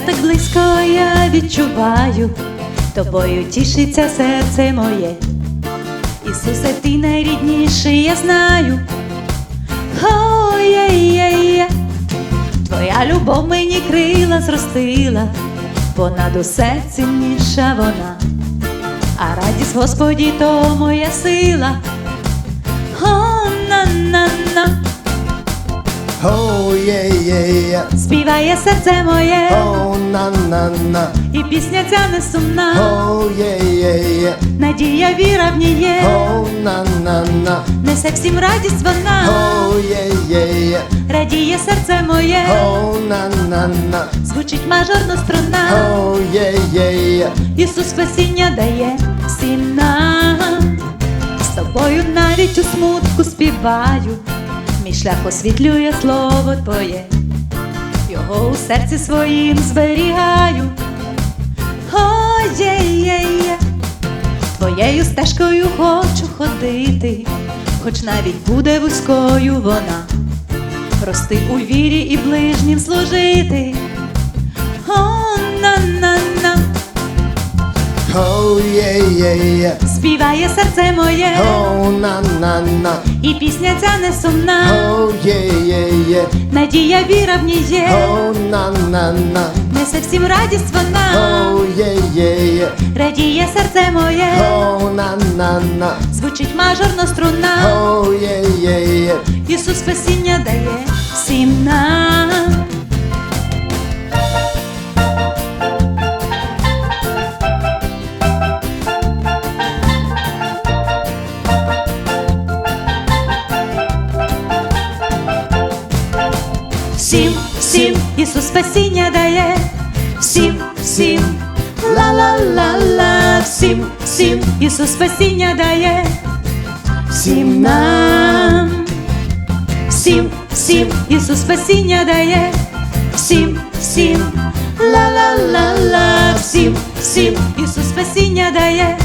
так близько я відчуваю, тобою тішиться серце моє. Ісусе, ти найрідніший, я знаю. Ой-є-є-є. Твоя любов мені крила зростила, понад усе цінніша вона, а радість Господі то моя сила. О, на-на-на, Oh yeah yeah співає серце моє, Oh na na na. і пісня ця не сумна, yeah yeah yeah. надія віра в ній є, Oh na na na. несе всім радість вона, Oh yeah yeah yeah. радіє серце моє, na na na. звучить мажорна струна. Oh yeah yeah yeah. Ісус спасіння дає всім нам, з тобою навіть у смутку співаю, мій шлях освітлює слово Твоє, його у серці своїм зберігаю. О, є, є, є. Твоєю стежкою хочу ходити, хоч навіть буде вузькою вона, рости у вірі і ближнім служити. О, на-на-на. Oh yeah yeah yeah. Співає серце моє, Oh na na na. і пісня ця не сумна, Oh надія віра в ній є, О, на на na. несе всім радість вона, О, є, є, є. радіє серце моє, О, на на на звучить мажорно струна, О, є, є, є. Ісус спасіння дає всім нам. Всім, всім Ісус спасіння дає, всім, всім, ла-ла-ла-ла, всім, всім Ісус спасіння дає, всім нам, всім, всім Ісус спасіння дає, всім, всім, ла-ла-ла-ла, всім, всім Ісус спасіння дає.